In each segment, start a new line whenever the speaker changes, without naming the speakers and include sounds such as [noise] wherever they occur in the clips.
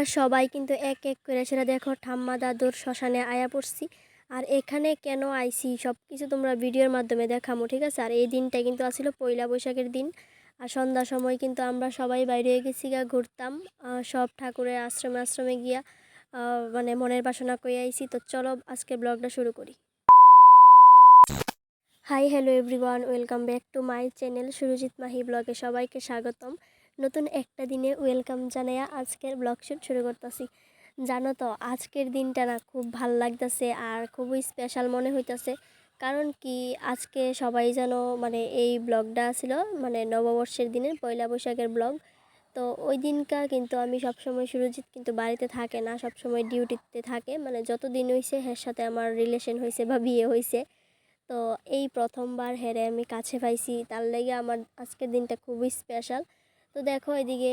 আমরা সবাই কিন্তু এক এক করে সেটা দেখো, ঠাম্মা, দাদুর শ্মশানে আয়া পড়ছি। আর এখানে কেন আইছি সব কিছু তোমরা ভিডিওর মাধ্যমে দেখামো, ঠিক আছে? আর এই দিনটা কিন্তু আসছিল পয়লা বৈশাখের দিন। আর সন্ধ্যার সময় কিন্তু আমরা সবাই বাইরে গেছি গা, ঘুরতাম। সব ঠাকুরের আশ্রমে আশ্রমে গিয়া মানে মনের বাসনা কই আইছি। তো চলো আজকে ব্লগটা শুরু করি। Hi hello everyone welcome back to my channel Surajit Mahi ব্লগে সবাইকে স্বাগতম। নতুন একটা দিনে ওয়েলকাম জানাইয়া আজকের ব্লগ শুট শুরু করতেছি। জানো তো, আজকের দিনটা না খুব ভালো লাগতেছে আর খুবই স্পেশাল মনে হইতাছে। কারণ কি, আজকে সবাই যেন মানে এই ব্লগটা ছিল মানে নববর্ষের দিনের পয়লা বৈশাখের ব্লগ। তো ওই দিনকার কিন্তু আমি সবসময় সুরজিৎ কিন্তু বাড়িতে থাকে না, সবসময় ডিউটিতে থাকে। মানে যত দিন হয়েছে হের সাথে আমার রিলেশন হয়েছে বা বিয়ে হয়েছে তো এই প্রথমবার হেরে আমি কাছে পাইছি। তার লেগে আমার আজকের দিনটা খুবই স্পেশাল তো দেখো এদিকে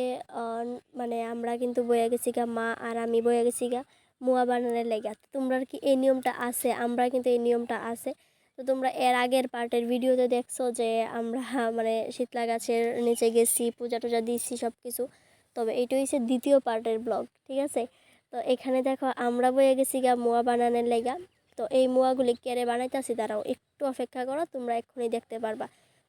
মানে আমরা কিন্তু বয়ে গেছি গা, মা আর আমি বয়ে গেছি গা, মুয়া বানানোর লেগে। তো তোমরা কি এই নিয়মটা আছে? আমরা কিন্তু এই নিয়মটা আছে। তো তোমরা এর আগের পার্টের ভিডিওতে দেখছ যে আমরা মানে শীতলা গাছের নিচে গেছি, পূজা টুজা দিয়েছি সব কিছু তবে এইটা হচ্ছে দ্বিতীয় পার্টের ব্লগ, ঠিক আছে? তো এখানে দেখো আমরা বয়ে গেছি গা মোয়া বানানোর লেগা। তো এই মোয়াগুলি কেড়ে বানাইতেছি তারাও একটু অপেক্ষা করো, তোমরা এক্ষুনি দেখতে পারবা।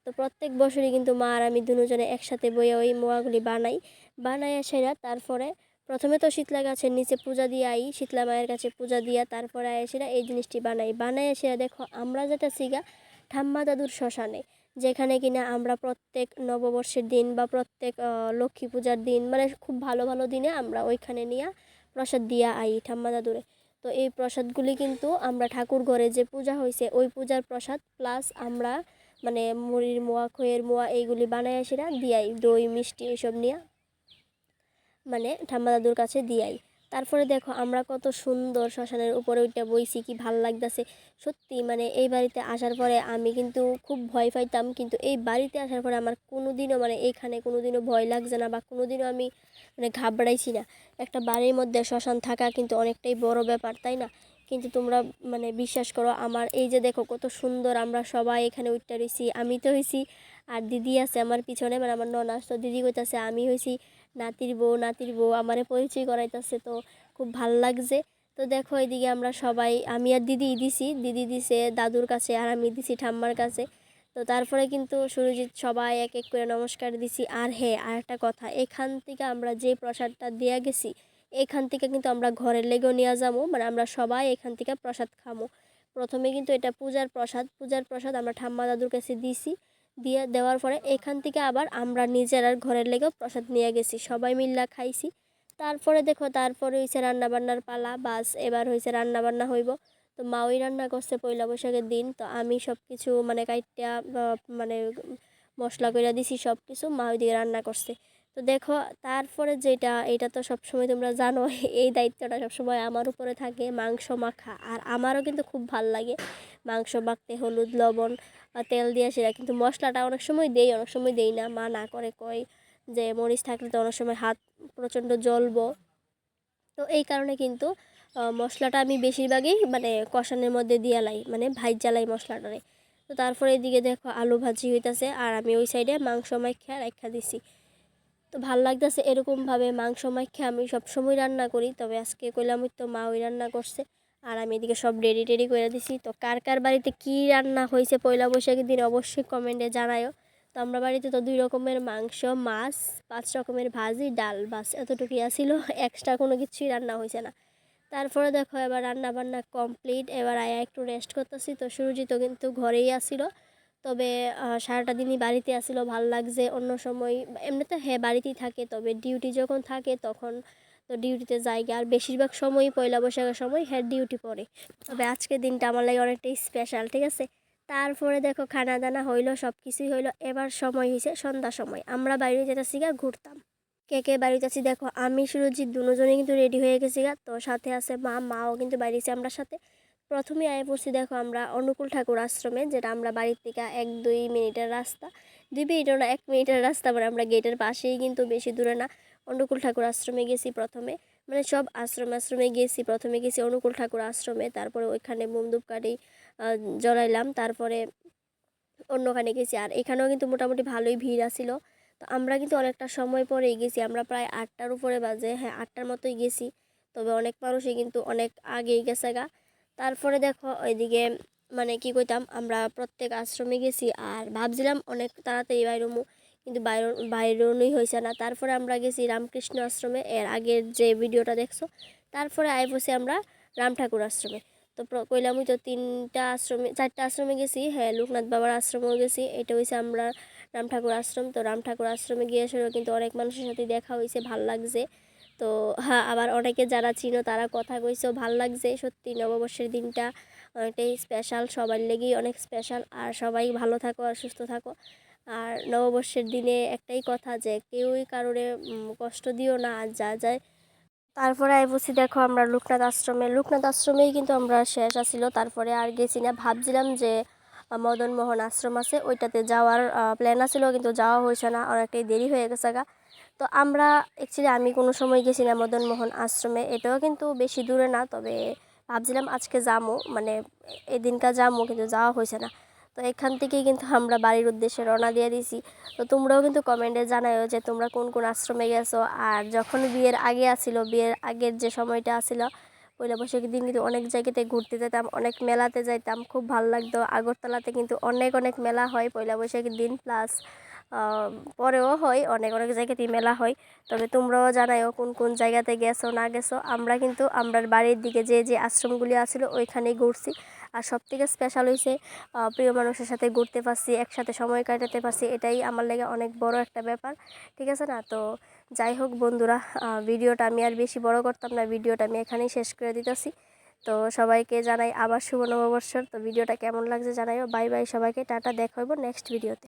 তো প্রত্যেক বছরই কিন্তু মা আর আমি দুজনে একসাথে বইয়ে ওই মোয়াগুলি বানাই। বানাইয়া সেরা, তারপরে প্রথমে তো শীতলা গাছের নিচে পূজা দিয়ে আই, শীতলা মায়ের কাছে পূজা দিয়া তারপরে এসেরা এই জিনিসটি বানাই। বানাই সেরা দেখো, আমরা যেটা শিখা ঠাম্মা দাদুর শ্মশানে, যেখানে কিনা আমরা প্রত্যেক নববর্ষের দিন বা প্রত্যেক লক্ষ্মী পূজার দিন মানে খুব ভালো ভালো দিনে আমরা ওইখানে নিয়ে প্রসাদ দিয়া আই ঠাম্মা দাদুরে। তো এই প্রসাদগুলি কিন্তু আমরা ঠাকুর ঘরে যে পূজা হয়েছে ওই পূজার প্রসাদ, প্লাস আমরা মানে মুড়ির মোয়া, খইয়ের মোয়া এইগুলি বানাই আসিরা দিয়াই দই, মিষ্টি এইসব নিয়ে মানে ঠাম্মা দাদুর কাছে দিয়াই। তারপরে দেখো আমরা কত সুন্দর শ্মশানের উপরে ওইটা বইছি, কি ভালো লাগতেছে। সত্যি মানে এই বাড়িতে আসার পরে আমি কিন্তু খুব ভয় পাইতাম, কিন্তু এই বাড়িতে আসার পরে আমার কোনোদিনও মানে এইখানে কোনোদিনও ভয় লাগছে না বা কোনোদিনও আমি মানে ঘাবড়াইছি না। একটা বাড়ির মধ্যে শ্মশান থাকা কিন্তু অনেকটাই বড় ব্যাপার, তাই না? কিন্তু তোমরা মানে বিশ্বাস করো, আমার এই যে দেখো কত সুন্দর আমরা সবাই এখানে উঠতে রয়েছি আমি তো হয়েছি আর দিদি আছে আমার পিছনে মানে আমার ননাস তো দিদি কইতাছে, আমি হয়েছি নাতির বউ নাতির বউ আমারে পরিচয় করাইতেছে, তো খুব ভালো লাগছে। তো দেখো এদিকে আমরা সবাই, আমি আর দিদি দিছি, দিদি দিছে দাদুর কাছে আর আমি দিছি ঠাম্মার কাছে। তো তারপরে কিন্তু সুরজিৎ সবাই এক এক করে নমস্কার দিছি। আর হ্যাঁ আর একটা কথা, এখান থেকে আমরা যে প্রসাদটা দেয়া গেছি এখান থেকে কিন্তু আমরা ঘরের লেগেও নিয়ে যাব মানে আমরা সবাই এখান থেকে প্রসাদ খামো প্রথমে কিন্তু এটা পূজার প্রসাদ পূজার প্রসাদ আমরা ঠাম্মা দাদুর কাছে দিছি, দিয়ে দেওয়ার পরে এখান থেকে আবার আমরা নিজেরার ঘরের লেগেও প্রসাদ নিয়ে গেছি, সবাই মিল্লা খাইছি। তারপরে দেখো, তারপরে হয়েছে রান্নাবান্নার পালা, বাস, এবার হয়েছে রান্নাবান্না হইব। তো মা ওই রান্না করছে পয়লা বৈশাখের দিন, তো আমি সব কিছু মানে কাইটা মানে মশলা কইরা দিছি সব কিছু মা ওইদিকে রান্না করছে। তো দেখো, তারপরে যেটা, এটা তো সবসময় তোমরা জানো [laughs] এই দায়িত্বটা সবসময় আমার উপরে থাকে মাংস মাখা। আর আমারও কিন্তু খুব ভালো লাগে মাংস মাখতে, হলুদ, লবণ তেল দিয়ে সেটা। কিন্তু মশলাটা অনেক সময় দেই, অনেক সময় দেই না। মা না করে কয় যে মরিচ থাকলে তো অনেক সময় হাত প্রচণ্ড জ্বলবো। তো এই কারণে কিন্তু মশলাটা আমি বেশিরভাগই মানে কষানোর মধ্যে দিয়ে লাই মানে ভাই জ্বালাই মশলাটারে। তো তারপরে এদিকে দেখো আলু ভাজি হইতেছে, আর আমি ওই সাইডে মাংস মাখা রাখা দিছি। তো ভালো লাগতেছে এরকমভাবে মাংস মাখা আমি সবসময় রান্না করি। তবে আজকে কইলাম তো মা ওই রান্না করছে আর আমি এদিকে সব রেডি টেডি করে দিছি। তো কার কার বাড়িতে কী রান্না হয়েছে পয়লা বৈশাখের দিন অবশ্যই কমেন্টে জানায়ও তো আমরা বাড়িতে তো দুই রকমের মাংস, মাছ, পাঁচ রকমের ভাজি, ডাল, বাস এতটুকুই আসিল এক্সট্রা কোনো কিছুই রান্না হয়েছে না। তারপরে দেখো এবার রান্না বান্না কমপ্লিট এবার আয়া একটু রেস্ট করতেছি। তো সুরজিৎও কিন্তু ঘরেই আসিল তবে সারাটা দিনই বাড়িতে আসিল ভালো লাগছে। অন্য সময় এমনিতে হ্যাঁ বাড়িতেই থাকে, তবে ডিউটি যখন থাকে, তখন তো ডিউটিতে যায় আর বেশিরভাগ সময়ই পয়লা বৈশাখের সময় হ্যাঁ ডিউটি পড়ে। তবে আজকের দিনটা আমার লাগে অনেকটাই স্পেশাল ঠিক আছে? তারপরে দেখো খানা দানা হইল সব কিছুই হইল। এবার সময় হয়েছে সন্ধ্যা সময়। আমরা বাইরে যেতেছি গা ঘুরতাম। কে কে বাড়িতে আছি দেখো, আমি, সুরজিৎ, দুজনেই কিন্তু রেডি হয়ে গেছি গা তো সাথে আছে মা, মাও কিন্তু বাইরেছি আমরা সাথে। প্রথমে আয় পড়ছি, দেখো আমরা অনুকূল ঠাকুর আশ্রমে, যেটা আমরা বাড়ির থেকে এক দুই মিনিটের রাস্তা। দুই মিনিটও না, এক মিনিটের রাস্তা মানে আমরা গেটের পাশেই কিন্তু বেশি দূরে না। অনুকূল ঠাকুর আশ্রমে গেছি প্রথমে মানে সব আশ্রমে আশ্রমে গেছি। প্রথমে গেছি অনুকূল ঠাকুর আশ্রমে, তারপরে ওইখানে কাটি জড়াইলাম তারপরে অন্যখানে গেছি। আর এখানেও কিন্তু মোটামুটি ভালোই ভিড় আসিল তো আমরা কিন্তু অনেকটা সময় পরেই গেছি, আমরা প্রায় আটটার উপরে বাজে হ্যাঁ আটটার মতোই গেছি। তবে অনেক মানুষই কিন্তু অনেক আগেই গেছে গা। তারপরে দেখো ওইদিকে মানে কি কইতাম, আমরা প্রত্যেক আশ্রমে গেছি আর ভাবছিলাম অনেক তাড়াতাড়ি বাইরমু, কিন্তু বাইর, বাইরনই হয়েছে না। তারপরে আমরা গেছি রামকৃষ্ণ আশ্রমে, এর আগের যে ভিডিওটা দেখছ, তারপরে আই বসে আমরা রাম ঠাকুর আশ্রমে। তো কইলামই তো তিনটা আশ্রমে, চারটা আশ্রমে গেছি হ্যাঁ লোকনাথ বাবার আশ্রমেও গেছি, এটা হয়েছে আমরা রাম ঠাকুর আশ্রম। তো রাম ঠাকুর আশ্রমে গিয়ে কিন্তু অনেক মানুষের সাথে দেখা হয়েছে ভালো লাগছে। তো হ্যাঁ আবার অনেকে যারা চিনো তারা কথা কইছেও ভালো লাগছে সত্যি নববর্ষের দিনটা। অনেকটাই স্পেশাল সবার লেগেই অনেক স্পেশাল আর সবাই ভালো থাকো আর সুস্থ থাকো। আর নববর্ষের দিনে একটাই কথা যে কেউই কারোরে কষ্ট দিও না আর যা যায়। তারপরে আইবসি দেখো আমরা লোকনাথ আশ্রমে। লোকনাথ আশ্রমেই কিন্তু আমরা শেষ আসিল। তারপরে আর গেছি না। ভাবছিলাম যে আহ, মদন মোহন আশ্রম আছে। ওইটাতে যাওয়ার প্ল্যান আছিল কিন্তু যাওয়া হয়েছে না। অনেকটাই দেরি হয়ে গেছে গা। তো আমরা অ্যাকচুয়ালি আমি কোনো সময় গেছি না মদন মোহন আশ্রমে। এটাও কিন্তু বেশি দূরে না, তবে ভাবছিলাম আজকে যামো মানে দিনটা যামো, কিন্তু যাওয়া হয়েছে না। তো এখান থেকেই কিন্তু আমরা বাড়ির উদ্দেশ্যে রওনা দিয়ে দিছি তো তোমরাও কিন্তু কমেন্টে জানাও যে তোমরা কোন কোন আশ্রমে গেছো, আর যখন বিয়ের আগে আসিল বিয়ের আগের যে সময়টা আসিল পয়লা বৈশাখের দিন কিন্তু অনেক জায়গাতে ঘুরতে যেতাম, অনেক মেলাতে যাইতাম, খুব ভালো লাগতো। আগরতলাতে কিন্তু অনেক অনেক মেলা হয় পয়লা বৈশাখের দিন প্লাস পরেও হয়, অনেক অনেক জায়গাতেই মেলা হয়। তবে তোমরাও জানাইও কোন কোন জায়গাতে গেছো, না গেছো। আমরা কিন্তু আমরার বাড়ির দিকে যে যে আশ্রমগুলি আছিল, ওইখানেই ঘুরছি। আর সব থেকে স্পেশাল হয়েছে প্রিয় মানুষের সাথে ঘুরতে পারছি, একসাথে সময় কাটাতে পারছি, এটাই আমার লাগে অনেক বড় একটা ব্যাপার। ঠিক আছে না? তো যাই হোক বন্ধুরা ভিডিওটা আমি আর বেশি বড় করতাম না, ভিডিওটা আমি এখানেই শেষ করে দিতেছি। তো সবাইকে জানাই আবার শুভ নববর্ষর তো ভিডিওটা কেমন লাগছে জানাইও। বাই বাই সবাইকে, টাটা, দেখা হইব নেক্সট ভিডিওতে